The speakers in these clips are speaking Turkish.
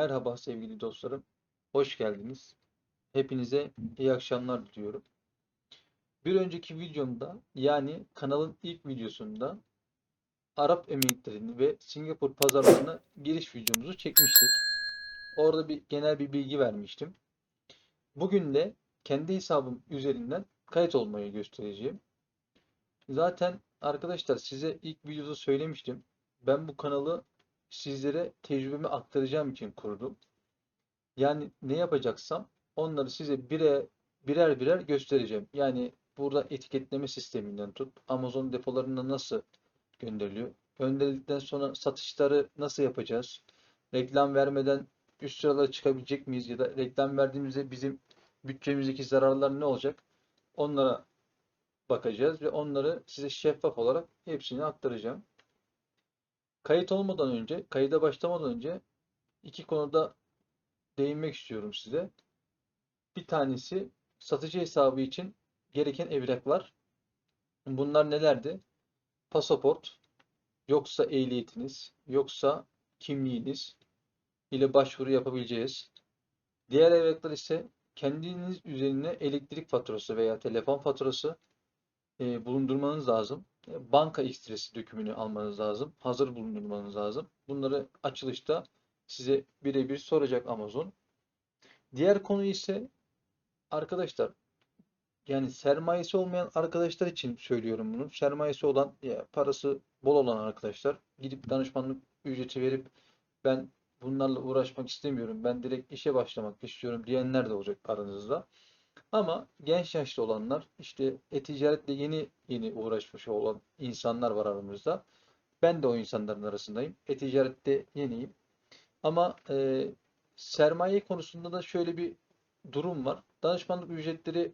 Merhaba sevgili dostlarım. Hoş geldiniz. Hepinize iyi akşamlar diliyorum. Bir önceki videomda yani kanalın ilk videosunda Arap Emirlikleri'ni ve Singapur pazarlarına giriş videomuzu çekmiştik. Orada bir genel bir bilgi vermiştim. Bugün de kendi hesabım üzerinden kayıt olmayı göstereceğim. Zaten arkadaşlar size ilk videoda söylemiştim. Ben bu kanalı sizlere tecrübemi aktaracağım için kurdum. Yani ne yapacaksam onları size bire, birer birer göstereceğim. Yani burada etiketleme sisteminden tut, Amazon depolarına nasıl gönderiliyor? Gönderildikten sonra satışları nasıl yapacağız? Reklam vermeden üst sıralara çıkabilecek miyiz? Ya da reklam verdiğimizde bizim bütçemizdeki zararlar ne olacak? Onlara bakacağız ve onları size şeffaf olarak hepsini aktaracağım. Kayıt olmadan önce, kayıda başlamadan önce iki konuda değinmek istiyorum size. Bir tanesi satıcı hesabı için gereken evraklar. Bunlar nelerdi? Pasaport, yoksa ehliyetiniz, yoksa kimliğiniz ile başvuru yapabileceğiz. Diğer evraklar ise kendiniz üzerine elektrik faturası veya telefon faturası e, bulundurmanız lazım. E, Banka ekstresi dökümünü almanız lazım. Hazır bulundurmanız lazım. Bunları açılışta size birebir soracak Amazon. Diğer konu ise arkadaşlar yani sermayesi olmayan arkadaşlar için söylüyorum bunu. Sermayesi olan, parası bol olan arkadaşlar gidip danışmanlık ücreti verip ben bunlarla uğraşmak istemiyorum. Ben direkt işe başlamak istiyorum diyenler de olacak aranızda. Ama genç yaşlı olanlar işte e-ticaretle yeni yeni uğraşmış olan insanlar var aramızda. Ben de o insanların arasındayım. E-ticarette yeniyim. Ama e, sermaye konusunda da şöyle bir durum var. Danışmanlık ücretleri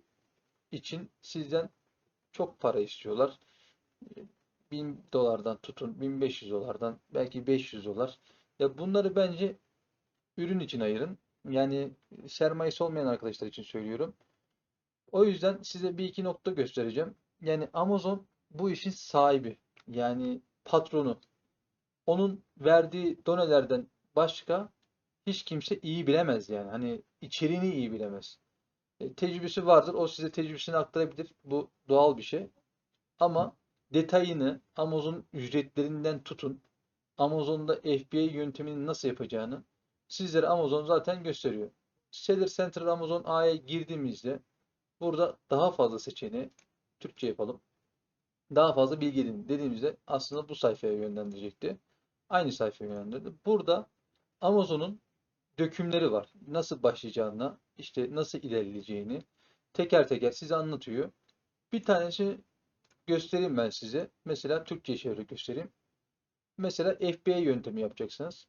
için sizden çok para istiyorlar. 1000 dolardan tutun 1500 dolardan belki 500 dolar. Ya bunları bence ürün için ayırın. Yani sermayesi olmayan arkadaşlar için söylüyorum. O yüzden size bir iki nokta göstereceğim. Yani Amazon bu işin sahibi. Yani patronu. Onun verdiği donelerden başka hiç kimse iyi bilemez yani. Hani içeriğini iyi bilemez. E, tecrübesi vardır. O size tecrübesini aktarabilir. Bu doğal bir şey. Ama detayını Amazon ücretlerinden tutun. Amazon'da FBA yöntemini nasıl yapacağını sizlere Amazon zaten gösteriyor. Seller Center Amazon A'ya girdiğimizde burada daha fazla seçeneği Türkçe yapalım. Daha fazla bilgi edin dediğimizde aslında bu sayfaya yönlendirecekti. Aynı sayfaya yönlendirdi. Burada Amazon'un dökümleri var. Nasıl başlayacağını, işte nasıl ilerleyeceğini teker teker size anlatıyor. Bir tanesi göstereyim ben size. Mesela Türkçe çeviri göstereyim. Mesela FBA yöntemi yapacaksınız.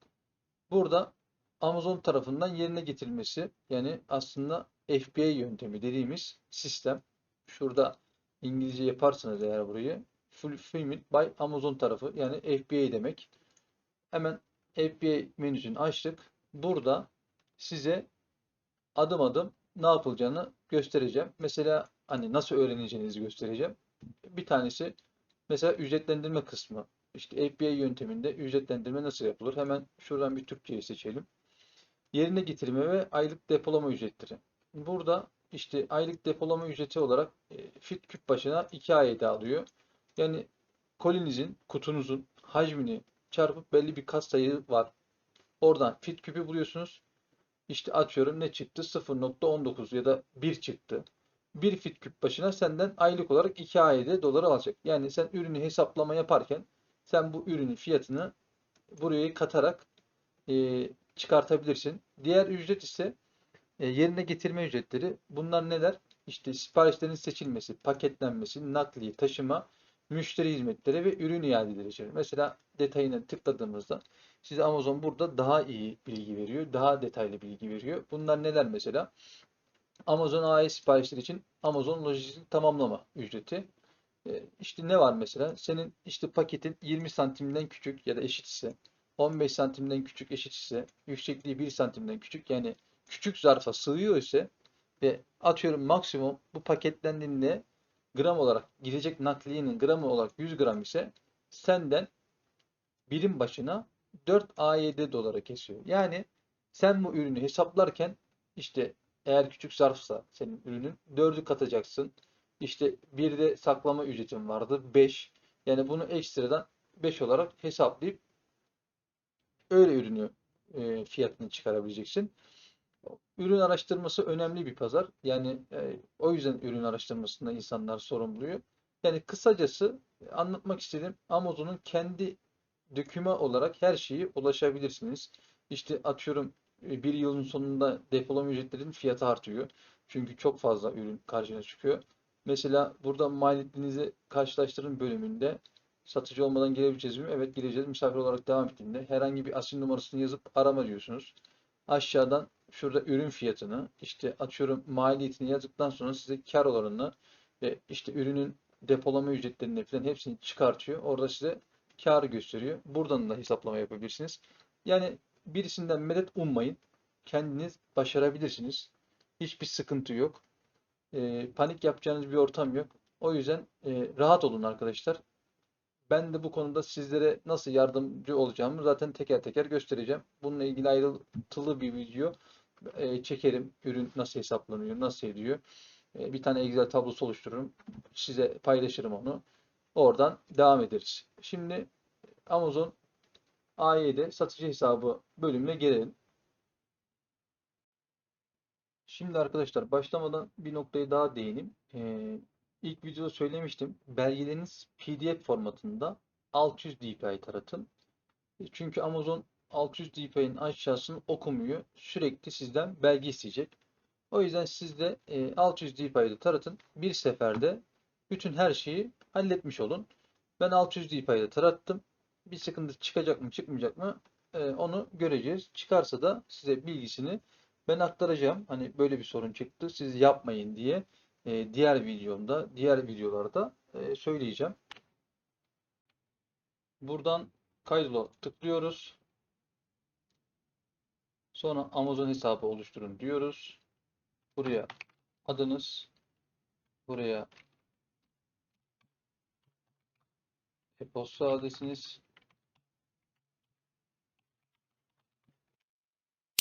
Burada Amazon tarafından yerine getirilmesi yani aslında FBA yöntemi dediğimiz sistem. Şurada İngilizce yaparsanız eğer burayı Fulfillment by Amazon tarafı yani FBA demek. Hemen FBA menüsünü açtık. Burada size adım adım ne yapılacağını göstereceğim. Mesela hani nasıl öğreneceğinizi göstereceğim. Bir tanesi mesela ücretlendirme kısmı. İşte FBA yönteminde ücretlendirme nasıl yapılır? Hemen şuradan bir Türkçeyi seçelim. Yerine getirme ve aylık depolama ücretleri. Burada işte aylık depolama ücreti olarak e, fit küp başına 2 AYD alıyor. Yani kolinizin, kutunuzun hacmini çarpıp belli bir kat sayı var. Oradan fit küpü buluyorsunuz. İşte atıyorum ne çıktı? 0.19 ya da 1 çıktı. 1 fit küp başına senden aylık olarak 2 AYD doları alacak. Yani sen ürünü hesaplama yaparken sen bu ürünün fiyatını buraya katarak e, çıkartabilirsin. Diğer ücret ise yerine getirme ücretleri. Bunlar neler? İşte siparişlerin seçilmesi, paketlenmesi, nakliye, taşıma, müşteri hizmetleri ve ürün iadeleri içerir. Mesela detayına tıkladığımızda size Amazon burada daha iyi bilgi veriyor. Daha detaylı bilgi veriyor. Bunlar neler mesela? Amazon AE siparişleri için Amazon lojistik tamamlama ücreti. E, işte ne var mesela? Senin işte paketin 20 santimden küçük ya da eşit ise 15 santimden küçük eşit ise yüksekliği 1 santimden küçük yani küçük zarfa sığıyor ise ve atıyorum maksimum bu paketlendiğinde gram olarak gidecek nakliyenin gramı olarak 100 gram ise senden birim başına 4 AYD dolara kesiyor. Yani Sen bu ürünü hesaplarken işte eğer küçük zarfsa senin ürünün 4'ü katacaksın. İşte bir de saklama ücretin vardı 5. Yani bunu ekstradan 5 olarak hesaplayıp öyle ürünü e, fiyatını çıkarabileceksin. Ürün araştırması önemli bir pazar. Yani e, o yüzden ürün araştırmasında insanlar sorumluyor. Yani kısacası e, anlatmak istediğim Amazon'un kendi döküma olarak her şeyi ulaşabilirsiniz. İşte atıyorum e, bir yılın sonunda depolama ücretlerinin fiyatı artıyor. Çünkü çok fazla ürün karşına çıkıyor. Mesela burada maliyetinizi karşılaştırın bölümünde satıcı olmadan girebileceğiz mi? Evet gireceğiz. Misafir olarak devam ettiğinde herhangi bir asil numarasını yazıp arama diyorsunuz. Aşağıdan şurada ürün fiyatını işte atıyorum maliyetini yazdıktan sonra size kar oranını ve işte ürünün depolama ücretlerini falan hepsini çıkartıyor. Orada size karı gösteriyor. Buradan da hesaplama yapabilirsiniz. Yani birisinden medet ummayın. Kendiniz başarabilirsiniz. Hiçbir sıkıntı yok. E, panik yapacağınız bir ortam yok. O yüzden e, rahat olun arkadaşlar. Ben de bu konuda sizlere nasıl yardımcı olacağımı zaten teker teker göstereceğim. Bununla ilgili ayrıntılı bir video e, çekerim. Ürün nasıl hesaplanıyor, nasıl ediyor. E, bir tane Excel tablosu oluştururum. Size paylaşırım onu. Oradan devam ederiz. Şimdi Amazon AY'de satıcı hesabı bölümüne gelelim. Şimdi arkadaşlar başlamadan bir noktayı daha değineyim. Ee, ilk videoda söylemiştim. Belgeleriniz PDF formatında 600 dpi taratın. E, Çünkü Amazon 600 dpi'nin aşağısını okumuyor. Sürekli sizden belge isteyecek. O yüzden siz de e, 600 dpi'de taratın. Bir seferde bütün her şeyi halletmiş olun. Ben 600 dpi'de tarattım. Bir sıkıntı çıkacak mı çıkmayacak mı e, onu göreceğiz. Çıkarsa da size bilgisini ben aktaracağım. Hani böyle bir sorun çıktı. Siz yapmayın diye e, diğer videomda, diğer videolarda e, söyleyeceğim. Buradan kaydola tıklıyoruz. Sonra Amazon hesabı oluşturun diyoruz. Buraya adınız, buraya e-posta adresiniz,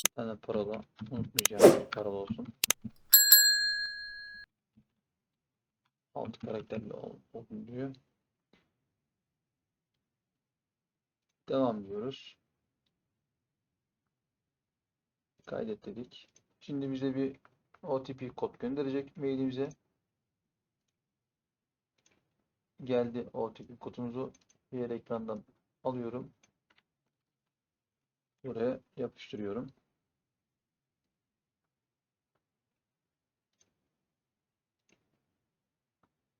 bir tane parola, unutmayacağım bir olsun. Altı karakterli ol- olsun diyor. Devam diyoruz. Kaydet dedik. Şimdi bize bir OTP kod gönderecek mailimize. Geldi OTP kodumuzu diğer ekrandan alıyorum. Buraya yapıştırıyorum.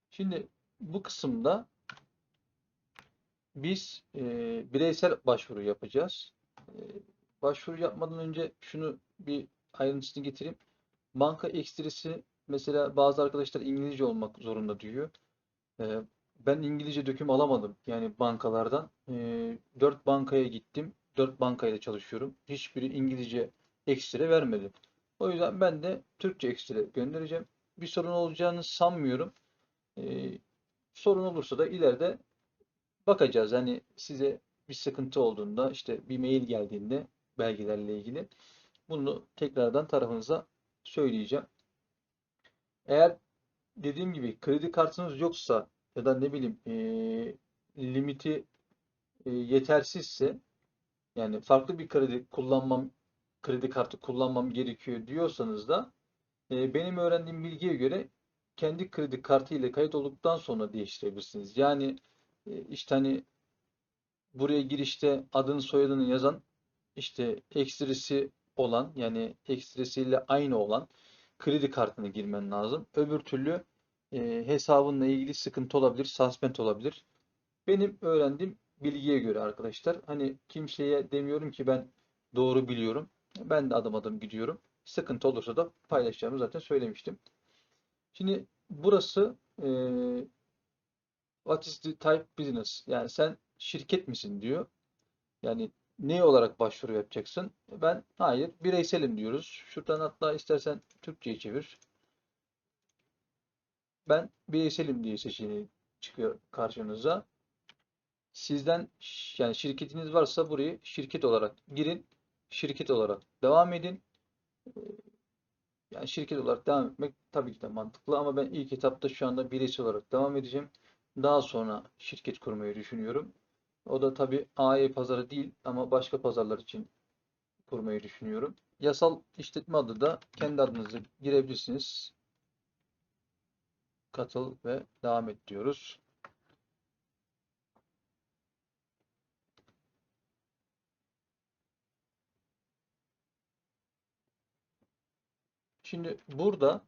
Şimdi bu kısımda biz e, bireysel başvuru yapacağız. E, başvuru yapmadan önce şunu bir ayrıntısını getireyim. Banka ekstresi mesela bazı arkadaşlar İngilizce olmak zorunda diyor. E, ben İngilizce döküm alamadım yani bankalardan. E, 4 bankaya gittim. 4 bankayla çalışıyorum. Hiçbiri İngilizce ekstra vermedi. O yüzden ben de Türkçe ekstra göndereceğim. Bir sorun olacağını sanmıyorum. E, sorun olursa da ileride bakacağız. Hani size bir sıkıntı olduğunda işte bir mail geldiğinde belgelerle ilgili bunu tekrardan tarafınıza söyleyeceğim. Eğer dediğim gibi kredi kartınız yoksa ya da ne bileyim eee, limiti e, yetersizse yani farklı bir kredi kullanmam kredi kartı kullanmam gerekiyor diyorsanız da e, benim öğrendiğim bilgiye göre kendi kredi kartı ile kayıt olduktan sonra değiştirebilirsiniz. Yani e, işte hani buraya girişte adını soyadını yazan işte ekstresi olan yani ekstresiyle aynı olan kredi kartını girmen lazım. Öbür türlü e, hesabınla ilgili sıkıntı olabilir, suspend olabilir. Benim öğrendiğim bilgiye göre arkadaşlar hani kimseye demiyorum ki ben doğru biliyorum. Ben de adım adım gidiyorum. Sıkıntı olursa da paylaşacağımı zaten söylemiştim. Şimdi burası e, What is the type business? Yani sen şirket misin diyor. Yani ne olarak başvuru yapacaksın? Ben hayır bireyselim diyoruz. Şuradan hatta istersen Türkçe'ye çevir. Ben bireyselim diye seçeneği çıkıyor karşınıza. Sizden yani şirketiniz varsa burayı şirket olarak girin. şirket olarak devam edin. Yani şirket olarak devam etmek tabii ki de mantıklı ama ben ilk etapta şu anda bireysel olarak devam edeceğim. Daha sonra şirket kurmayı düşünüyorum. O da tabii AE pazarı değil ama başka pazarlar için kurmayı düşünüyorum. Yasal işletme adı da kendi adınızı girebilirsiniz. Katıl ve devam et diyoruz. Şimdi burada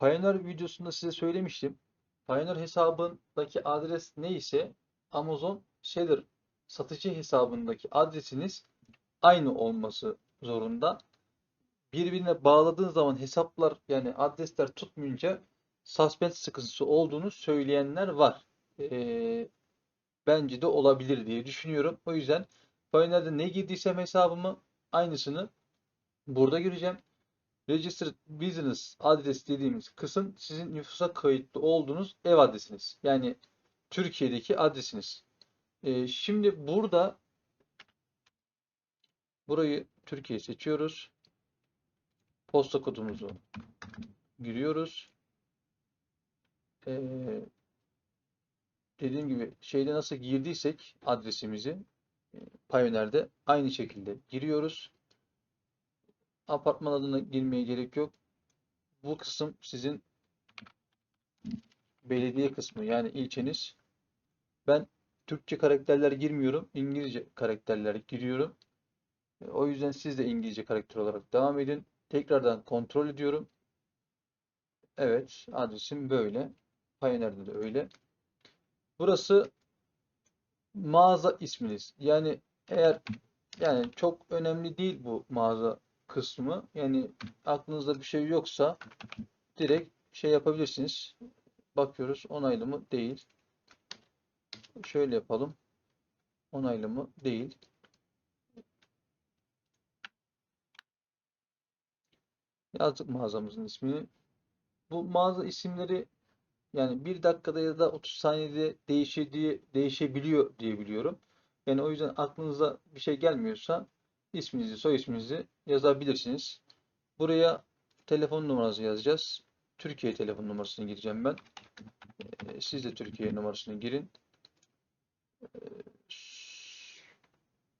Pioneer videosunda size söylemiştim. Pioneer hesabındaki adres neyse Amazon Seller satıcı hesabındaki adresiniz aynı olması zorunda. Birbirine bağladığın zaman hesaplar yani adresler tutmayınca suspend sıkıntısı olduğunu söyleyenler var. Ee, bence de olabilir diye düşünüyorum. O yüzden Pioneer'de ne girdiysem hesabımı aynısını burada gireceğim. Registered Business adres dediğimiz kısım sizin nüfusa kayıtlı olduğunuz ev adresiniz. Yani Türkiye'deki adresiniz. Ee, şimdi burada burayı Türkiye seçiyoruz. Posta kodumuzu giriyoruz. Ee, dediğim gibi şeyde nasıl girdiysek adresimizi e, Pioneer'de aynı şekilde giriyoruz. Apartman adına girmeye gerek yok. Bu kısım sizin belediye kısmı yani ilçeniz. Ben Türkçe karakterler girmiyorum. İngilizce karakterler giriyorum. E, O yüzden siz de İngilizce karakter olarak devam edin. Tekrardan kontrol ediyorum. Evet, adresim böyle. Pioneer'de de öyle. Burası mağaza isminiz. Yani eğer yani çok önemli değil bu mağaza kısmı. Yani aklınızda bir şey yoksa direkt şey yapabilirsiniz. Bakıyoruz onaylı mı? Değil. Şöyle yapalım. Onaylı mı? Değil. Yazdık mağazamızın ismini. Bu mağaza isimleri yani bir dakikada ya da 30 saniyede değişediği, değişebiliyor diye biliyorum. Yani o yüzden aklınıza bir şey gelmiyorsa isminizi, soy isminizi yazabilirsiniz. Buraya telefon numarası yazacağız. Türkiye telefon numarasını gireceğim ben. Ee, Siz de Türkiye numarasını girin.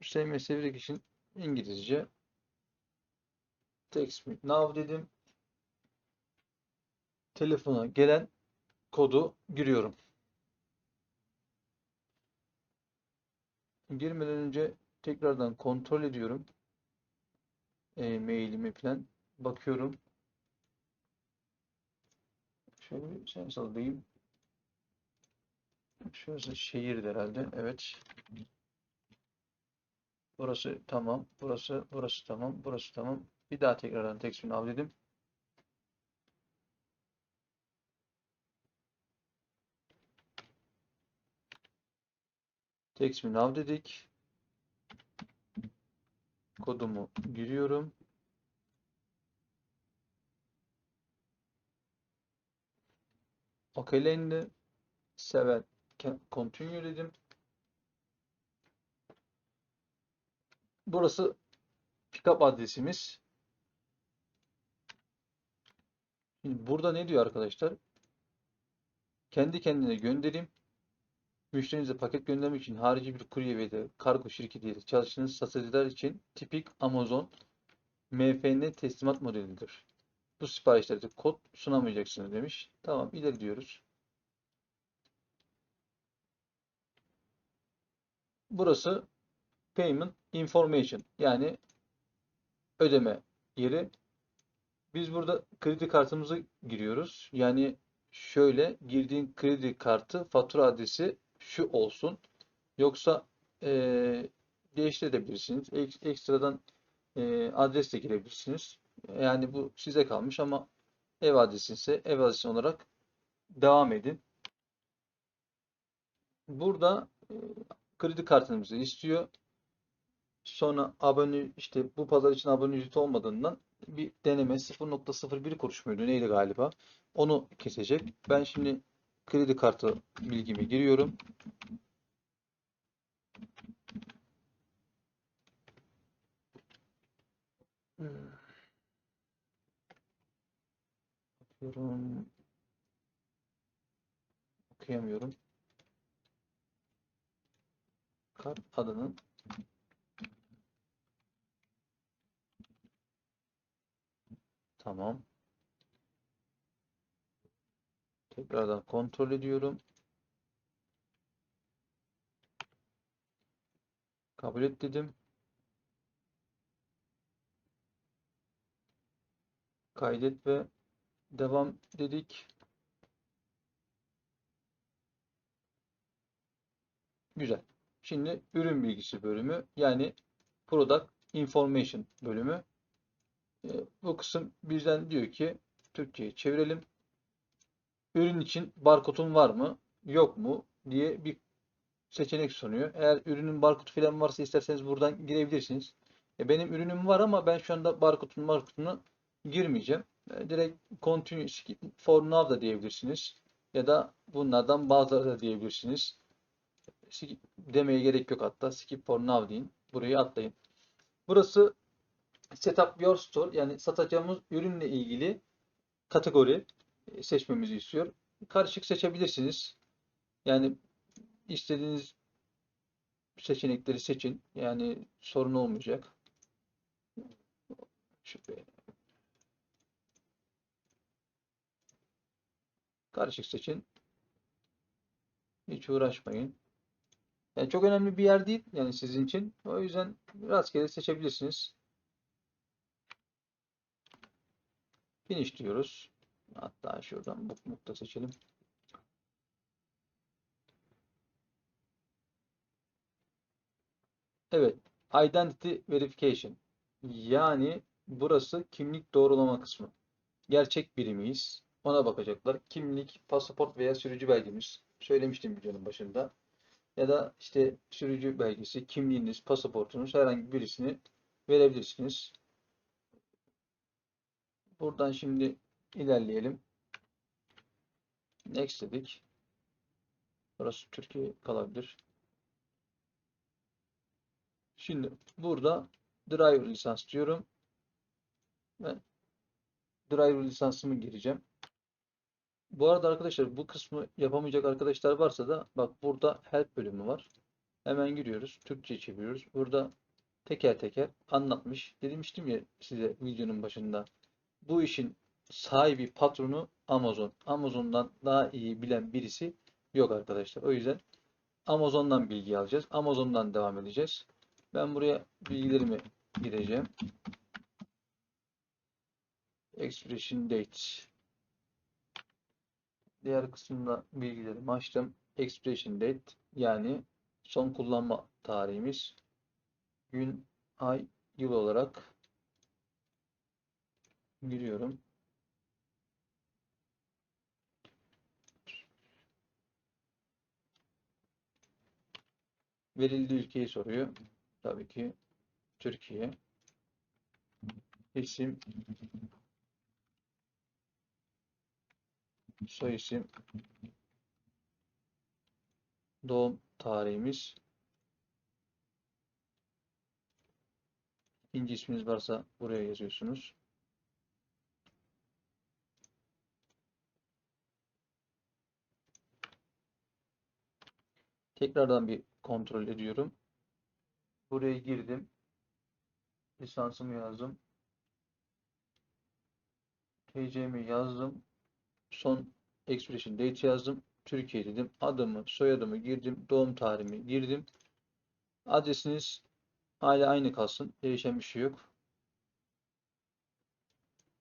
Hüseyin Sevrek için İngilizce. Text me now dedim. Telefona gelen kodu giriyorum. Girmeden önce tekrardan kontrol ediyorum. E-mailimi falan bakıyorum. Şöyle bir şey sallayayım. Şurası şehir herhalde. Evet. Burası tamam. Burası burası tamam. Burası tamam. Bir daha tekrardan tekstini al dedim. Text now dedik. Kodumu giriyorum. Okeylendi. Seven continue dedim. Burası pickup adresimiz. Şimdi burada ne diyor arkadaşlar? Kendi kendine gönderim. Müşterinize paket göndermek için harici bir kurye ve de kargo şirketiyle çalıştığınız satıcılar için tipik Amazon MFN teslimat modelidir. Bu siparişlerde kod sunamayacaksınız demiş. Tamam ileri diyoruz. Burası Payment Information yani ödeme yeri. Biz burada kredi kartımızı giriyoruz. Yani şöyle girdiğin kredi kartı fatura adresi şu olsun. Yoksa e, değiştirebilirsiniz. Ek, ekstradan e, adres de girebilirsiniz. Yani bu size kalmış ama ev adresi ise ev adresi olarak devam edin. Burada e, kredi kartınızı istiyor. Sonra abone işte bu pazar için abone ücreti olmadığından bir deneme 0.01 kuruş muydu neydi galiba. Onu kesecek. Ben şimdi kredi kartı bilgimi giriyorum. Bakıyorum. Okuyamıyorum. Kart adının Tamam. Tekrardan kontrol ediyorum. Kabul et dedim. Kaydet ve devam dedik. Güzel. Şimdi ürün bilgisi bölümü yani Product Information bölümü. E, bu kısım bizden diyor ki Türkçe'ye çevirelim. Ürün için barkodun var mı? Yok mu? diye bir seçenek sunuyor. Eğer ürünün barkodu falan varsa isterseniz buradan girebilirsiniz. E, benim ürünüm var ama ben şu anda barkodun barkodunu girmeyeceğim. E, direkt continue for now da diyebilirsiniz. Ya da bunlardan bazıları da diyebilirsiniz. Skip demeye gerek yok hatta. Skip for now deyin. Burayı atlayın. Burası Setup Your Store yani satacağımız ürünle ilgili kategori e, seçmemizi istiyor. Karışık seçebilirsiniz. Yani istediğiniz seçenekleri seçin. Yani sorun olmayacak. Karışık seçin. Hiç uğraşmayın. Yani çok önemli bir yer değil yani sizin için. O yüzden rastgele seçebilirsiniz. Finish diyoruz. Hatta şuradan bookmark da seçelim. Evet. Identity Verification. Yani burası kimlik doğrulama kısmı. Gerçek biri miyiz? Ona bakacaklar. Kimlik, pasaport veya sürücü belgemiz. Söylemiştim videonun başında. Ya da işte sürücü belgesi, kimliğiniz, pasaportunuz herhangi birisini verebilirsiniz. Buradan şimdi ilerleyelim. Next dedik. Burası Türkiye kalabilir. Şimdi burada driver lisans diyorum. Ve driver lisansımı gireceğim. Bu arada arkadaşlar bu kısmı yapamayacak arkadaşlar varsa da bak burada help bölümü var. Hemen giriyoruz. Türkçe çeviriyoruz. Burada teker teker anlatmış. Demiştim ya size videonun başında. Bu işin sahibi, patronu Amazon. Amazon'dan daha iyi bilen birisi yok arkadaşlar. O yüzden Amazon'dan bilgi alacağız. Amazon'dan devam edeceğiz. Ben buraya bilgilerimi gireceğim. Expiration date. Diğer kısımda bilgilerimi açtım. Expiration date yani son kullanma tarihimiz gün, ay, yıl olarak giriyorum. Verildiği ülkeyi soruyor. Tabii ki Türkiye. İsim soy isim doğum tarihimiz İkinci isminiz varsa buraya yazıyorsunuz. Tekrardan bir kontrol ediyorum. Buraya girdim. Lisansımı yazdım. TC'mi yazdım. Son expiration date yazdım. Türkiye dedim. Adımı, soyadımı girdim. Doğum tarihimi girdim. Adresiniz hala aynı kalsın. Değişen bir şey yok.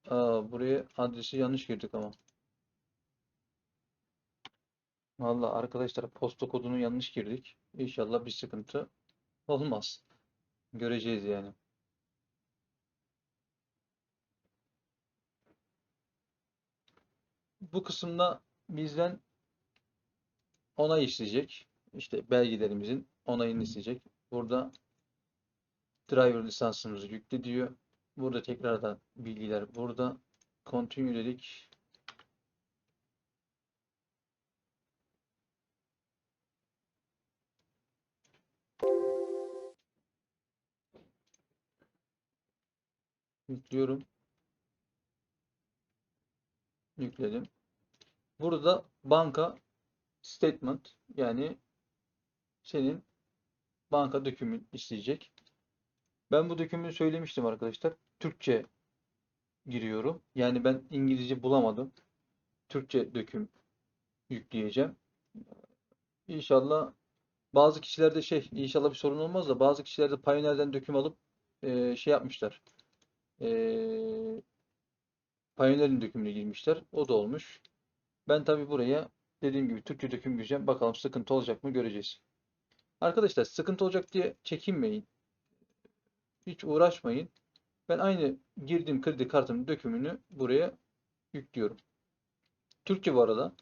Aa, buraya adresi yanlış girdik ama. Vallahi arkadaşlar posta kodunu yanlış girdik. İnşallah bir sıkıntı olmaz. Göreceğiz yani. Bu kısımda bizden onay isteyecek. İşte belgelerimizin onayını isteyecek. Burada driver lisansımızı yükle diyor. Burada tekrardan bilgiler burada. Continue dedik. Yüklüyorum. Yükledim. Burada banka statement yani senin banka dökümün isteyecek. Ben bu dökümünü söylemiştim arkadaşlar. Türkçe giriyorum. Yani ben İngilizce bulamadım. Türkçe döküm yükleyeceğim. İnşallah bazı kişilerde şey inşallah bir sorun olmaz da bazı kişilerde Pioneer'den döküm alıp e, şey yapmışlar. E, Pioneer'in dökümüne girmişler. O da olmuş. Ben tabi buraya dediğim gibi Türkçe döküm gireceğim. Bakalım sıkıntı olacak mı göreceğiz. Arkadaşlar sıkıntı olacak diye çekinmeyin. Hiç uğraşmayın. Ben aynı girdiğim kredi kartımın dökümünü buraya yüklüyorum. Türkçe bu arada.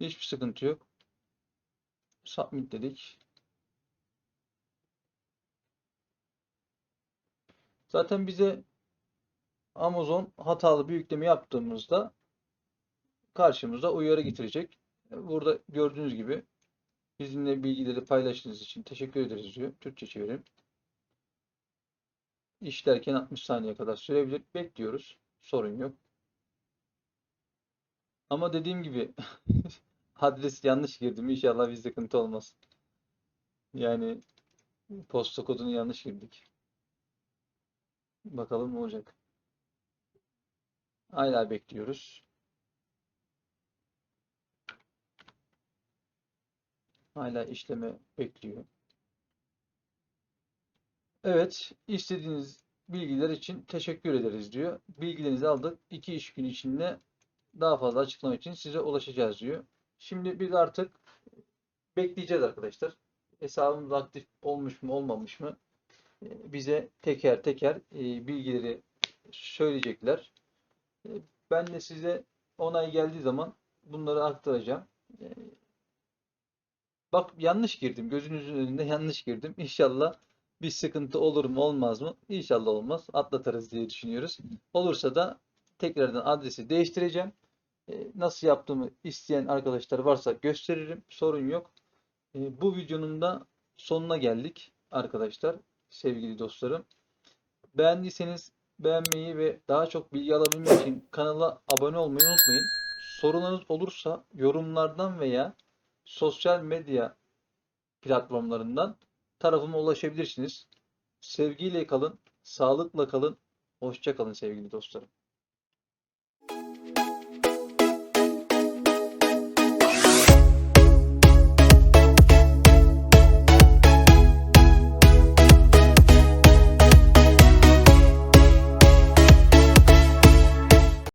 Hiçbir sıkıntı yok. Submit dedik. Zaten bize Amazon hatalı bir yükleme yaptığımızda karşımıza uyarı getirecek. Burada gördüğünüz gibi bizimle bilgileri paylaştığınız için teşekkür ederiz diyor. Türkçe çevirim. İşlerken 60 saniye kadar sürebilir. Bekliyoruz. Sorun yok. Ama dediğim gibi adres yanlış girdim. İnşallah bir sıkıntı olmaz. Yani posta kodunu yanlış girdik. Bakalım ne olacak. Hala bekliyoruz. Hala işleme bekliyor. Evet, istediğiniz bilgiler için teşekkür ederiz diyor. Bilgilerinizi aldık. İki iş günü içinde daha fazla açıklama için size ulaşacağız diyor. Şimdi biz artık bekleyeceğiz arkadaşlar. Hesabımız aktif olmuş mu olmamış mı? E, Bize teker teker e, bilgileri söyleyecekler. E, Ben de size onay geldiği zaman bunları aktaracağım. Bak yanlış girdim. Gözünüzün önünde yanlış girdim. İnşallah bir sıkıntı olur mu olmaz mı? İnşallah olmaz. Atlatırız diye düşünüyoruz. Olursa da tekrardan adresi değiştireceğim. E, Nasıl yaptığımı isteyen arkadaşlar varsa gösteririm. Sorun yok. E, Bu videonun da sonuna geldik arkadaşlar. Sevgili dostlarım. Beğendiyseniz beğenmeyi ve daha çok bilgi alabilmek için kanala abone olmayı unutmayın. Sorunlarınız olursa yorumlardan veya sosyal medya platformlarından tarafıma ulaşabilirsiniz. Sevgiyle kalın, sağlıkla kalın, hoşça kalın sevgili dostlarım.